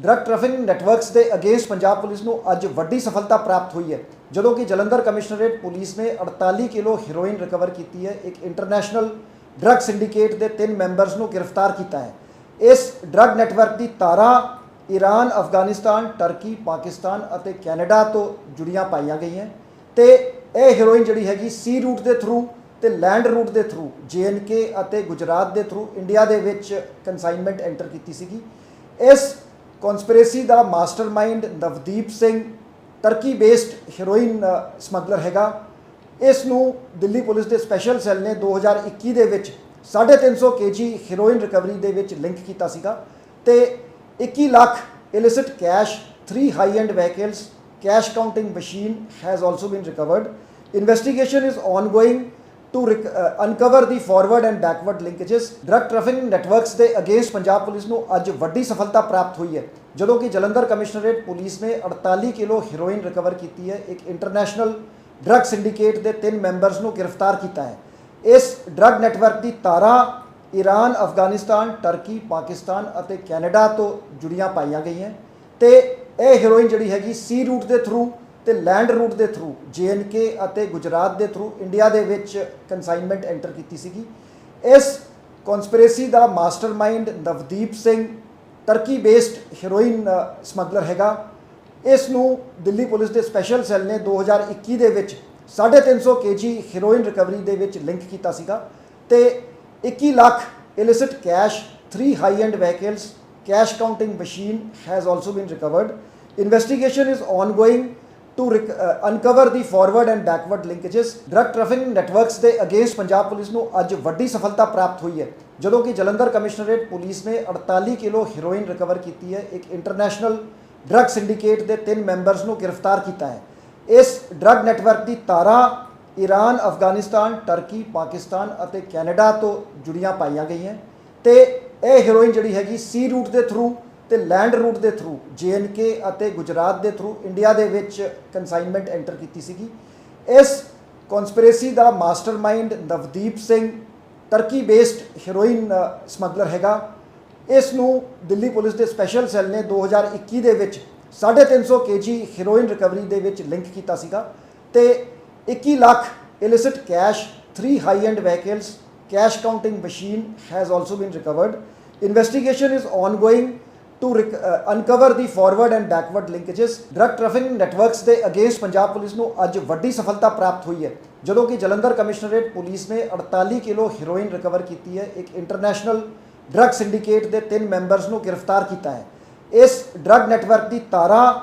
Drug trafficking networks ਦੇ against Punjab police ਨੂੰ ਅੱਜ ਵੱਡੀ ਸਫਲਤਾ ਪ੍ਰਾਪਤ ਹੋਈ ਹੈ। ਜਦੋਂ ਕਿ ਜਲੰਧਰ ਕਮਿਸ਼ਨਰੇਟ ਪੁਲਿਸ ਨੇ 48 ਕਿਲੋ ਹੀਰੋਇਨ ਰਿਕਵਰ ਕੀਤੀ ਹੈ। ਇੱਕ ਇੰਟਰਨੈਸ਼ਨਲ ਡਰੱਗ ਸਿੰਡੀਕੇਟ ਦੇ ਤਿੰਨ ਮੈਂਬਰਸ ਨੂੰ ਗ੍ਰਿਫਤਾਰ ਕੀਤਾ ਹੈ। ਇਸ ਡਰੱਗ ਨੈਟਵਰਕ ਦੀ ਤਾਰਾਂ ਈਰਾਨ ਅਫਗਾਨਿਸਤਾਨ ਟਰਕੀ ਪਾਕਿਸਤਾਨ ਅਤੇ ਕੈਨੇਡਾ ਤੋਂ ਜੁੜੀਆਂ ਪਾਈਆਂ ਗਈਆਂ। ਤੇ ਇਹ ਹੀਰੋਇਨ ਜਿਹੜੀ ਹੈਗੀ ਸੀ ਰੂਟ ਦੇ ਥਰੂ ਤੇ ਲੈਂਡ ਰੂਟ ਦੇ ਥਰੂ ਕੇ ਅਤੇ ਗੁਜਰਾਤ ਦੇ ਥਰੂ ਇੰਡੀਆ ਦੇ ਵਿੱਚ ਕਨਸਾਈਨਮੈਂਟ ਐਂਟਰ ਕੀਤੀ ਸੀਗੀ। ਇਸ ਕਨਸਪੀਰੇਸੀ ਦਾ mastermind Navdeep Singh Turkey based heroin smuggler ਹੈਗਾ। ਇਸ ਨੂੰ ਦਿੱਲੀ ਪੁਲਿਸ ਦੇ ਸਪੈਸ਼ਲ ਸੈੱਲ ਨੇ 2021 ਦੇ ਵਿੱਚ 350 ਕੇਜੀ ਹੀਰੋਇਨ ਰਿਕਵਰੀ ਦੇ ਵਿੱਚ ਲਿੰਕ ਕੀਤਾ ਸੀਗਾ ਤੇ 21 lakh illicit cash 3 high end vehicles cash counting machine has also been recovered investigation is ongoing to rec- uh, uncover the forward and backward linkages. Drug trafficking ਦੇ against Punjab police ਨੂੰ ਅੱਜ ਵੱਡੀ ਸਫਲਤਾ ਪ੍ਰਾਪਤ ਹੋਈ ਹੈ। ਜਦੋਂ ਕਿ ਜਲੰਧਰ ਕਮਿਸ਼ਨਰੇਟ ਪੁਲਿਸ ਨੇ 48 ਕਿਲੋ ਹੀਰੋਇਨ ਰਿਕਵਰ ਕੀਤੀ ਹੈ। ਇੱਕ ਇੰਟਰਨੈਸ਼ਨਲ ਡਰੱਗ ਸਿੰਡੀਕੇਟ ਦੇ ਤਿੰਨ ਮੈਂਬਰਸ ਨੂੰ ਗ੍ਰਿਫਤਾਰ ਕੀਤਾ ਹੈ। ਇਸ ਡਰੱਗ ਨੈਟਵਰਕ ਦੀ ਤਾਰਾਂ ਈਰਾਨ ਅਫਗਾਨਿਸਤਾਨ ਟਰਕੀ ਪਾਕਿਸਤਾਨ ਅਤੇ ਕੈਨੇਡਾ ਤੋਂ ਜੁੜੀਆਂ ਪਾਈਆਂ ਗਈਆਂ। ਤੇ ਇਹ ਹੀਰੋਇਨ ਜਿਹੜੀ ਹੈਗੀ ਸੀ ਰੂਟ ਦੇ ਥਰੂ ਤੇ ਲੈਂਡ ਰੂਟ ਦੇ ਥਰੂ ਕੇ ਅਤੇ ਗੁਜਰਾਤ ਦੇ ਥਰੂ ਇੰਡੀਆ ਦੇ ਵਿੱਚ ਕਨਸਾਈਨਮੈਂਟ ਐਂਟਰ ਕੀਤੀ ਸੀਗੀ। ਇਸ ਕਨਸਪੀਰੇਸੀ ਦਾ mastermind Navdeep Singh Turkey based heroin smuggler ਹੈਗਾ। ਇਸ ਨੂੰ ਦਿੱਲੀ ਪੁਲਿਸ ਦੇ ਸਪੈਸ਼ਲ ਸੈੱਲ ਨੇ 2021 ਦੇ ਵਿੱਚ 350 ਕੇਜੀ ਹੀਰੋਇਨ ਰਿਕਵਰੀ ਦੇ ਵਿੱਚ ਲਿੰਕ ਕੀਤਾ ਸੀਗਾ ਤੇ 21 lakh illicit cash 3 high end vehicles cash counting machine has also been recovered investigation is ongoing to rec- uh, uncover the forward and backward linkages. Drug trafficking ਦੇ against Punjab police ਨੂੰ ਅੱਜ ਵੱਡੀ ਸਫਲਤਾ ਪ੍ਰਾਪਤ ਹੋਈ ਹੈ। ਜਦੋਂ ਕਿ ਜਲੰਧਰ ਕਮਿਸ਼ਨਰੇਟ ਪੁਲਿਸ ਨੇ 48 ਕਿਲੋ ਹੀਰੋਇਨ ਰਿਕਵਰ ਕੀਤੀ ਹੈ। ਇੱਕ ਇੰਟਰਨੈਸ਼ਨਲ ਡਰੱਗ ਸਿੰਡੀਕੇਟ ਦੇ ਤਿੰਨ ਮੈਂਬਰਸ ਨੂੰ ਗ੍ਰਿਫਤਾਰ ਕੀਤਾ ਹੈ। ਇਸ ਡਰੱਗ ਨੈਟਵਰਕ ਦੀ ਤਾਰਾਂ ਈਰਾਨ ਅਫਗਾਨਿਸਤਾਨ ਟਰਕੀ ਪਾਕਿਸਤਾਨ ਅਤੇ ਕੈਨੇਡਾ ਤੋਂ ਜੁੜੀਆਂ ਪਾਈਆਂ ਗਈਆਂ। ਤੇ ਇਹ ਹੀਰੋਇਨ ਜਿਹੜੀ ਹੈਗੀ ਸੀ ਰੂਟ ਦੇ ਥਰੂ ਤੇ ਲੈਂਡ ਰੂਟ ਦੇ ਥਰੂ ਕੇ ਅਤੇ ਗੁਜਰਾਤ ਦੇ ਥਰੂ ਇੰਡੀਆ ਦੇ ਵਿੱਚ ਕਨਸਾਈਨਮੈਂਟ ਐਂਟਰ ਕੀਤੀ ਸੀਗੀ। ਇਸ ਕਨਸਪੀਰੇਸੀ ਦਾ mastermind Navdeep Singh Turkey based heroin smuggler ਹੈਗਾ। ਇਸ ਨੂੰ ਦਿੱਲੀ ਪੁਲਿਸ ਦੇ ਸਪੈਸ਼ਲ ਸੈੱਲ ਨੇ 2021 ਦੇ ਵਿੱਚ 350 ਕੇਜੀ ਹੀਰੋਇਨ ਰਿਕਵਰੀ ਦੇ ਵਿੱਚ ਲਿੰਕ ਕੀਤਾ ਸੀਗਾ ਤੇ 21 lakh illicit cash 3 high end vehicles cash counting machine has also been recovered investigation is ongoing to rec- uh, uncover the forward and backward linkages. Drug trafficking ਦੇ against Punjab police ਨੂੰ ਅੱਜ ਵੱਡੀ ਸਫਲਤਾ ਪ੍ਰਾਪਤ ਹੋਈ ਹੈ। ਜਦੋਂ ਕਿ ਜਲੰਧਰ ਕਮਿਸ਼ਨਰੇਟ ਪੁਲਿਸ ਨੇ 48 ਕਿਲੋ ਹੀਰੋਇਨ ਰਿਕਵਰ ਕੀਤੀ ਹੈ। ਇੱਕ ਇੰਟਰਨੈਸ਼ਨਲ ਡਰੱਗ ਸਿੰਡੀਕੇਟ ਦੇ ਤਿੰਨ ਮੈਂਬਰਸ ਨੂੰ ਗ੍ਰਿਫਤਾਰ ਕੀਤਾ ਹੈ। ਇਸ ਡਰੱਗ ਨੈਟਵਰਕ ਦੀ ਤਾਰਾਂ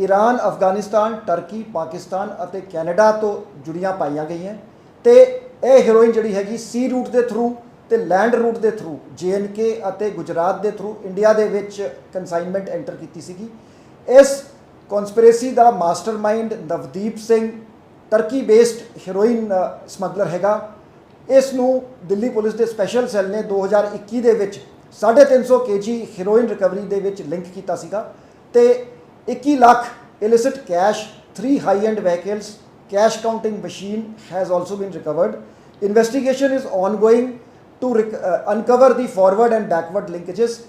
ਈਰਾਨ ਅਫਗਾਨਿਸਤਾਨ ਟਰਕੀ ਪਾਕਿਸਤਾਨ ਅਤੇ ਕੈਨੇਡਾ ਤੋਂ ਜੁੜੀਆਂ ਪਾਈਆਂ ਗਈਆਂ। ਤੇ ਇਹ ਹੀਰੋਇਨ ਜਿਹੜੀ ਹੈਗੀ ਸੀ ਰੂਟ ਦੇ ਥਰੂ ਤੇ ਲੈਂਡ ਰੂਟ ਦੇ ਥਰੂ ਕੇ ਅਤੇ ਗੁਜਰਾਤ ਦੇ ਥਰੂ ਇੰਡੀਆ ਦੇ ਵਿੱਚ ਕਨਸਾਈਨਮੈਂਟ ਐਂਟਰ ਕੀਤੀ ਸੀਗੀ। ਇਸ ਕਨਸਪੀਰੇਸੀ ਦਾ mastermind Navdeep Singh Turkey based heroin smuggler ਹੈਗਾ। ਇਸ ਨੂੰ ਦਿੱਲੀ ਪੁਲਿਸ ਦੇ ਸਪੈਸ਼ਲ ਸੈੱਲ ਨੇ 2021 ਦੇ ਵਿੱਚ 350 ਕੇਜੀ ਹੀਰੋਇਨ ਰਿਕਵਰੀ ਦੇ ਵਿੱਚ ਲਿੰਕ ਕੀਤਾ ਸੀਗਾ ਤੇ 21 lakh illicit cash 3 high end vehicles cash counting machine has also been recovered investigation is ongoing to uh, uncover the forward and backward linkages